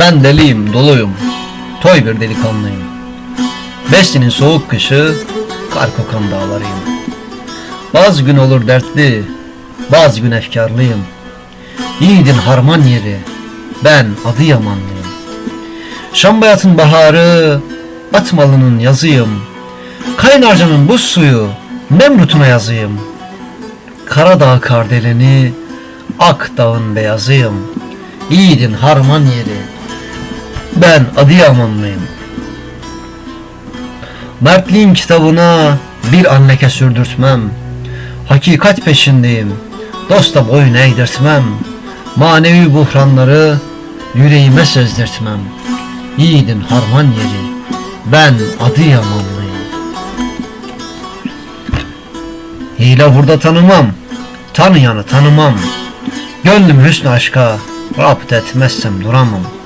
Ben deliyim, doluyum. Toy bir delikanlıyım. Besli'nin soğuk kışı, kar kokan dağlarıyım. Bazı gün olur dertli, bazı gün efkarlıyım. Yiğidin harman yeri, ben Adıyamanlıyım. Şambayat'ın baharı, Atmalı'nın yazıyım. Kaynarca'nın buz suyu, Nemrut'una yazıyım. Karadağ kardeleni, Akdağ'ın beyazıyım. Yiğidin harman yeri, ben Adıyamanlıyım. Mertliğin kitabına bir an leke sürdürtmem. Hakikat peşindeyim, dosta boyun eğdirtmem. Manevi buhranları yüreğime sezdirtmem. Yiğidin harman yeri, ben Adıyamanlıyım. Hile burada tanımam, tanıyanı tanımam. Gönlüm hüsnü aşka, rapt etmezsem duramam.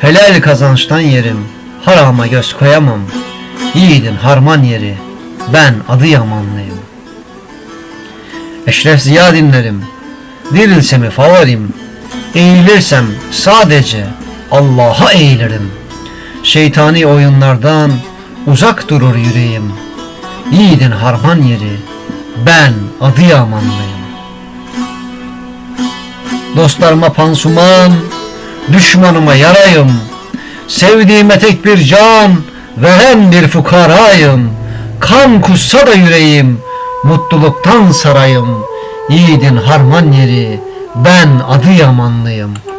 Helal kazançtan yerim, harama göz koyamam. Yiğidin harman yeri, ben Adıyamanlıyım. Eşref Ziya dinlerim, dirilsemi favorim. Eğilirsem sadece Allah'a eğilirim. Şeytani oyunlardan uzak durur yüreğim. Yiğidin harman yeri, ben Adıyamanlıyım. Dostlarıma pansuman, düşmanıma yarayım. Sevdiğime tek bir can, veren bir fukarayım. Kan kussa da yüreğim, mutluluktan sarayım. Yiğidin harman yeri, ben Adıyamanlıyım.''